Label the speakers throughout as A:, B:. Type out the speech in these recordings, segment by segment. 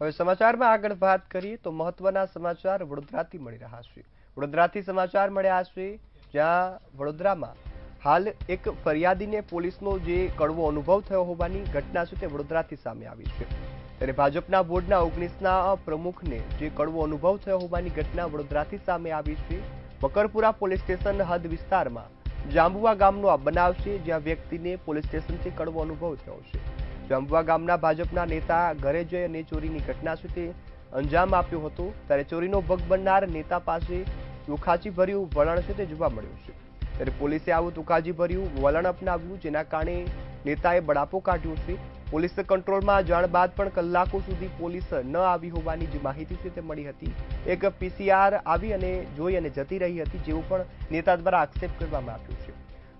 A: હવે સમાચારમાં આગળ વાત કરીએ તો મહત્વના સમાચાર વડોદરાથી મળી રહ્યા છે. વડોદરાથી સમાચાર મળ્યા છે જ્યાં વડોદરામાં હાલ એક ફરિયાદીને પોલીસનો જે કડવો અનુભવ થયો હોવાની ઘટના છે તે વડોદરાથી સામે આવી છે. ત્યારે ભાજપના બોર્ડના ઓગણીસના પ્રમુખને જે કડવો અનુભવ થયો હોવાની ઘટના વડોદરાથી સામે આવી છે. મકરપુરા પોલીસ સ્ટેશન હદ વિસ્તારમાં જાંબુવા ગામનો આ બનાવ છે જ્યાં વ્યક્તિને પોલીસ સ્ટેશનથી કડવો અનુભવ થયો છે. જાંબુઆ ગામના ભાજપના નેતા ઘરે જઈ અને ચોરીની ઘટના સુધી અંજામ આપ્યો હતો. ત્યારે ચોરીનો ભગ બનનાર નેતા પાસે દુખાચી ભર્યું વલણ છે તે જોવા મળ્યું છે. ત્યારે પોલીસે આવું તુકાજી ભર્યું વલણ અપનાવ્યું જેના કારણે નેતાએ બળાપો કાઢ્યો છે. પોલીસ કંટ્રોલમાં જાણ બાદ પણ કલાકો સુધી પોલીસ ન આવી હોવાની જે માહિતી છે તે મળી હતી. એક પીસીઆર આવી અને જોઈ અને જતી રહી હતી, જેવું પણ નેતા દ્વારા આક્ષેપ કરવામાં આવ્યો છે.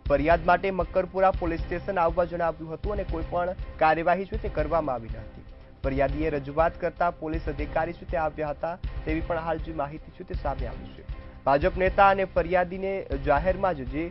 A: ફરિયાદ માટે મક્કરપુરા પોલીસ સ્ટેશન આવવા જણાવ્યું હતું અને કોઈ પણ કાર્યવાહી છે તે કરવામાં આવી ન હતી. ફરિયાદીએ રજૂઆત કરતા પોલીસ અધિકારી છે તે આવ્યા હતા તેવી પણ હાલ જે માહિતી છે તે સામે આવી છે. ભાજપ નેતા અને ફરિયાદીને જાહેરમાં જ જે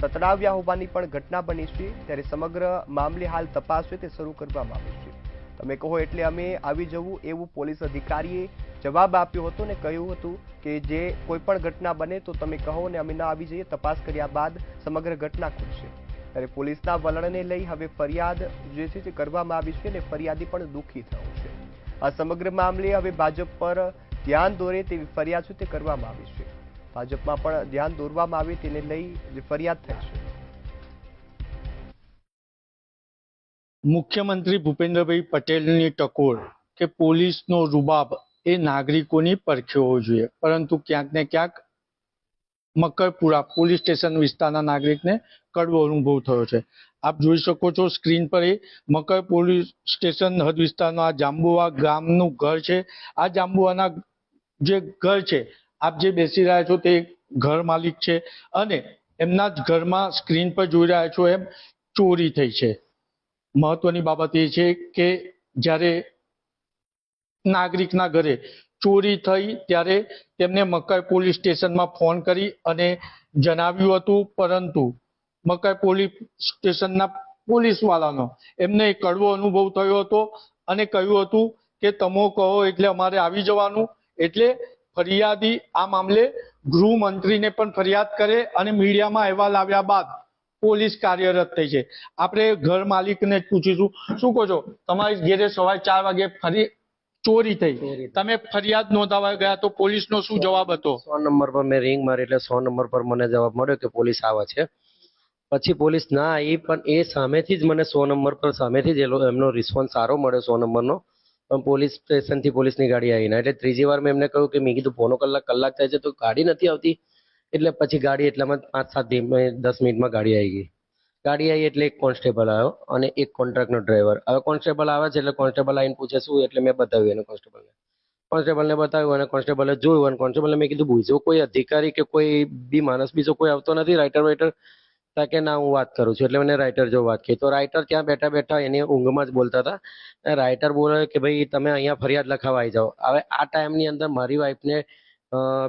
A: તતડાવ્યા હોવાની પણ ઘટના બની છે, ત્યારે સમગ્ર મામલે હાલ તપાસ છે તે શરૂ કરવામાં આવી છે. તમે કહો એટલે અમે આવી જવું એવું પોલીસ અધિકારીએ જવાબ આપ્યો હતો ને કહ્યું હતું કે જે કોઈ પણ ઘટના બને તો તમે કહો ને અમે ન આવી જઈએ, તપાસ કર્યા બાદ સમગ્ર ઘટના ખુલશે. ત્યારે પોલીસના વલણને લઈ હવે ફરિયાદ જે છે તે કરવામાં આવી છે અને ફરિયાદી પણ દુઃખી થયો છે. આ સમગ્ર મામલે હવે ભાજપ પર ધ્યાન દોરે તેવી ફરિયાદ છે તે કરવામાં આવી છે. ભાજપમાં પણ ધ્યાન દોરવામાં આવે તેને લઈ જે ફરિયાદ થઈ છે.
B: મુખ્યમંત્રી ભૂપેન્દ્રભાઈ પટેલની ટકોર કે પોલીસનો રૂબાબ એ નાગરિકોની પરખે હોવો જોઈએ. પરંતુ ક્યાંક ને ક્યાંક મકરપુરા પોલીસ સ્ટેશન વિસ્તારના નાગરિકને કડવો અનુભવ થયો છે. આપ જોઈ શકો છો સ્ક્રીન પર એ મકર પોલીસ સ્ટેશન હદ વિસ્તારનો આ જાંબુવા ગામનું ઘર છે. આ જાંબુવાના જે ઘર છે, આપ જે બેસી રહ્યા છો તે ઘર માલિક છે અને એમના જ ઘરમાં સ્ક્રીન પર જોઈ રહ્યા છો એમ ચોરી થઈ છે. મહત્વની બાબત એ છે કે જ્યારે નાગરિકના ઘરે ચોરી થઈ ત્યારે તેમને મકાઈ પોલીસ સ્ટેશનમાં ફોન કરી અને જણાવ્યું હતું, પરંતુ મકાઈ પોલીસ સ્ટેશનના પોલીસવાળાનો એમને કડવો અનુભવ થયો હતો અને કહ્યું હતું કે, તમો કહો એટલે અમારે આવી જવાનું. એટલે ફરિયાદી આ મામલે ગૃહમંત્રીને પણ ફરિયાદ કરે અને મીડિયામાં અહેવાલ આવ્યા બાદ પોલીસ કાર્યરત થઈ છે. આપણે ઘર માલિકને જ પૂછીશું. શું કહો છો? તમારી ઘેરે સવારે ચાર વાગે ફરી ચોરી થઈ. તમે ફરિયાદ નોંધાવા ગયા તો પોલીસનો શું જવાબ હતો?
C: સો નંબર પર મેં રિંગ મારી એટલે સો નંબર પર મને જવાબ મળ્યો કે પોલીસ આવે છે. પછી પોલીસ ના આવી પણ એ સામેથી જ મને સો નંબર પર સામેથી જ એમનો રિસ્પોન્સ સારો મળ્યો સો નંબરનો. પણ પોલીસ સ્ટેશનથી પોલીસની ગાડી આવી ના એટલે ત્રીજી વાર મેં એમને કહ્યું કે મેં કીધું પોનો કલાક કલાક થાય છે તો ગાડી નથી આવતી. એટલે પછી ગાડી એટલામાં પાંચ સાત દસ મિનિટમાં ગાડી આવી ગઈ. ગાડી આવી એટલે એક કોન્સ્ટેબલ આવ્યો અને એક કોન્ટ્રાક્ટનો ડ્રાઈવર. હવે કોન્સ્ટેબલ આવે છે એટલે કોન્સ્ટેબલ આવીને પૂછે શું એટલે મેં બતાવ્યું એને કોન્સ્ટેબલને. કોન્સ્ટેબલને બતાવ્યું અને કોન્સ્ટેબલે જોયું અને કોન્સ્ટેબલને મેં કીધું બીજો કોઈ અધિકારી કે કોઈ બી માણસ બીજો કોઈ આવતો નથી રાઇટર વાઇટર તા કે ના, હું વાત કરું છું. એટલે મને રાઇટર જો વાત કહી તો રાઇટર ત્યાં બેઠા બેઠા એની ઊંઘમાં જ બોલતા હતા. રાઇટર બોલે કે ભાઈ, તમે અહીંયા ફરિયાદ લખાવા આવી જાઓ. હવે આ ટાઈમની અંદર મારી વાઈફને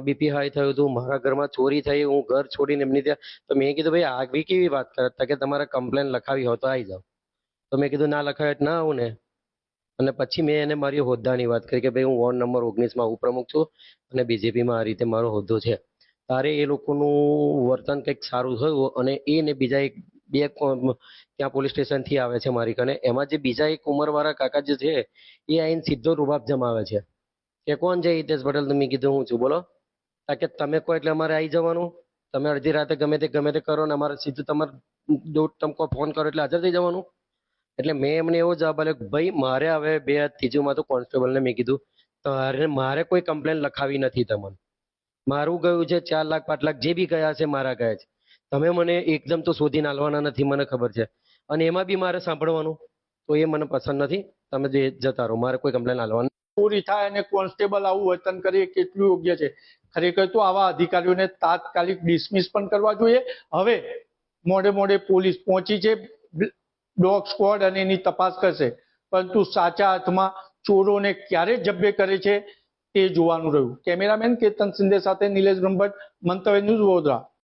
C: બીપી હાઈ થયું હતું, મારા ઘરમાં ચોરી થઈ, હું ઘર છોડીને એમની ત્યાં, તો મેં કીધું, ભાઈ આગવી કેવી વાત કરે? તા કે તમારે કમ્પ્લેન લખાવી હોય તો આવી જાઓ. તો મેં કીધું, ના લખાવે ના આવું ને. અને પછી મેં એને મારી હોદ્દાની વાત કરી કે, ભાઈ, હું વોર્ડ નંબર ઓગણીસમાં ઉપપ્રમુખ છું અને બીજેપીમાં આ રીતે મારો હોદ્દો છે. તારે એ લોકોનું વર્તન કંઈક સારું થયું અને એને બીજા એક, બે ત્યાં પોલીસ સ્ટેશનથી આવે છે મારી કને. એમાં જે બીજા એક ઉંમરવાળા કાકા જે છે, એ આઈને સીધો રૂબાબ જમાવે છે. કે કોણ છે હિતેશ પટેલ? તો મેં કીધું, હું છું. બોલો. કે તમે કહો એટલે અમારે આવી જવાનું. તમે અડધી રાતે ગમે તે ગમે તે કરો ને અમારે સીધું તમારે દોઢ ટમકો ફોન કરો એટલે હાજર થઈ જવાનું. એટલે મેં એમને એવો જવાબ આપ્યો કે, ભાઈ, મારે હવે બે ત્રીજુમાં તો કોન્સ્ટેબલને મેં કીધું, તારે મારે કોઈ કમ્પ્લેન લખાવી નથી તમને. મારું ગયું છે ચાર લાખ, પાંચ લાખ, જે બી ગયા છે, મારા ગયા છે. તમે મને એકદમ તો શોધીને આલવાના નથી, મને ખબર છે. અને એમાં બી મારે સાંભળવાનું. તો એ મને પસંદ નથી. તમે જે જતા રહો, મારે કોઈ કમ્પ્લેન આલવાની
B: ચોરી થાય અને કોન્સ્ટેબલ આવું વર્તન કરે કેટલું યોગ્ય છે. ખરેખર તો આવા અધિકારીઓને તાત્કાલિક ડિસમિસ પણ કરવા જોઈએ. હવે મોડે મોડે પોલીસ પહોંચી છે, ડોગ સ્ક્વોડ અને એની તપાસ કરશે. પરંતુ સાચા અર્થમાં ચોરોને ક્યારે જબ્બે કરે છે તે જોવાનું રહ્યું. કેમેરામેન કેતન સિંધે સાથે નિલેશ બ્રહ્મભટ્ટ, મંતવ્ય ન્યૂઝ વડોદરા.